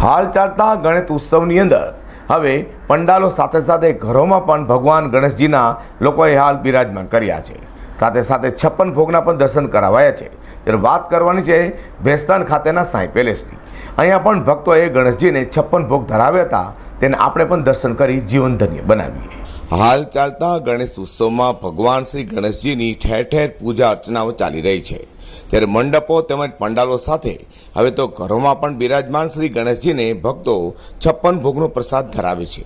હાલ ચાલતા ગણેશ ઉત્સવની અંદર. હવે પંડાલો સાથે સાથે ઘરોમાં પણ ભગવાન ગણેશજીના લોકોએ હાલ બિરાજમાન કર્યા છે. સાથે સાથે છપ્પન ભોગના પણ દર્શન કરાવાયા છે. ત્યારે વાત કરવાની છે ભેસ્તાન ખાતેના સાંઈ પેલેસની. અહીંયા પણ ભક્તોએ ગણેશજીને છપ્પન ભોગ ધરાવ્યા હતા. તેને આપણે પણ દર્શન કરી જીવન ધન્ય બનાવીએ. હાલ ચાલતા ગણેશ ઉત્સવમાં ભગવાન શ્રી ગણેશજીની ઠેર ઠેર પૂજા અર્ચનાઓ ચાલી રહી છે. ત્યારે મંડપો તેમજ પંડાલો સાથે, હવે તો ઘરોમાં પણ બિરાજમાન શ્રી ગણેશજીને ભક્તો છપ્પન ભોગનો પ્રસાદ ધરાવે છે.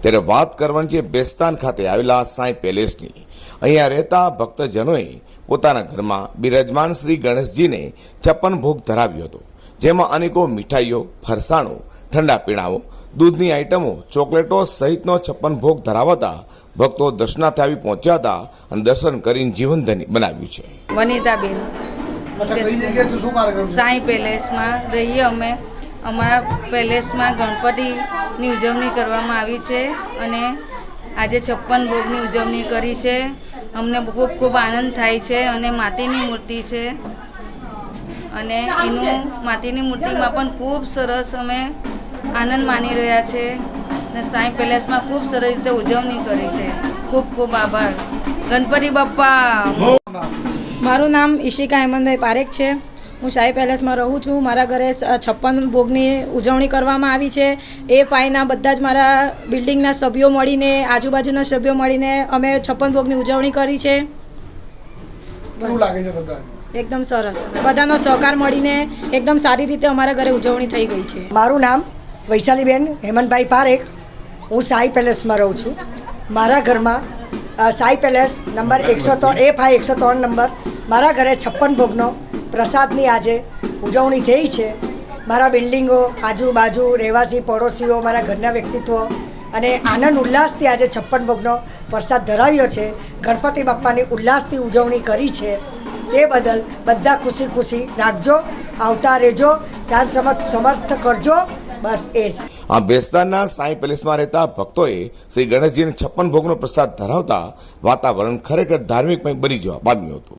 ત્યારે વાત કરવાની છે બેસ્તાન ખાતે આવેલા સાંઈ પેલેસની. અહીંયા રહેતા ભક્તજનોએ પોતાના ઘરમાં બિરાજમાન શ્રી ગણેશજીને છપ્પન ભોગ ધરાવ્યો હતો. જેમાં અનેકો મીઠાઈઓ, ફરસાણો, ઠંડા પીણાઓ, દૂધની આઇટમો ચોકલેટો સહિતનો છપ્પન ભોગ ધરાવતા ભક્તો દર્શનાર્થે આવી પહોંચ્યા હતા અને દર્શન કરીને જીવનધની બનાવ્યું છે. વનિતાબેન સાંઈ પેલેસમાં રહીએ અમે. અમારા પેલેસમાં ગણપતિની ઉજવણી કરવામાં આવી છે અને આજે છપ્પન ભોગની ઉજવણી કરી છે. અમને ખૂબ ખૂબ આનંદ થાય છે અને માટીની મૂર્તિ છે. અને એનું માટીની મૂર્તિમાં પણ ખૂબ સરસ અમે આનંદ માની રહ્યા છે અને સાંઈ પેલેસમાં ખૂબ સરસ રીતે ઉજવણી કરી છે. ખૂબ ખૂબ આભાર. ગણપતિ બાપ્પા! મારું નામ ઈશિકા હેમંતભાઈ પારેખ છે. હું શાહી પેલેસમાં રહું છું. મારા ઘરે છપ્પન ભોગની ઉજવણી કરવામાં આવી છે. એ ફાઈના બધા જ મારા બિલ્ડિંગના સભ્યો મળીને આજુબાજુના સભ્યો મળીને અમે છપ્પન ભોગની ઉજવણી કરી છે? એકદમ સરસ. બધાનો સહકાર મળીને એકદમ સારી રીતે અમારા ઘરે ઉજવણી થઈ ગઈ છે. મારું નામ વૈશાલીબેન હેમંતભાઈ પારેખ. હું શાહી પેલેસમાં રહું છું. મારા ઘરમાં સાઈ પેલેસ નંબર એકસો ત્રણ એ ફાઈ એકસો ત્રણ નંબર. મારા ઘરે છપ્પન ભોગનો પ્રસાદની આજે ઉજવણી થઈ છે. મારા બિલ્ડિંગો આજુબાજુ રહેવાસી પડોશીઓ મારા ઘરના વ્યક્તિત્વો અને આનંદ ઉલ્લાસથી આજે છપ્પન ભોગનો પ્રસાદ ધરાવ્યો છે. ગણપતિ બાપ્પાની ઉલ્લાસથી ઉજવણી કરી છે. તે બદલ બધા ખુશી ખુશી રાખજો આવતા રહેજો સમર્થ સમર્થ કરજો. બસ એ જ. આ બેસદાના સાંઈ પેલેસમાં રહેતા ભક્તોએ શ્રી ગણેશજીને છપ્પન ભોગનો પ્રસાદ ધરાવતા વાતાવરણ ખરેખર ધાર્મિકમય બની જવા પામ્યું હતું.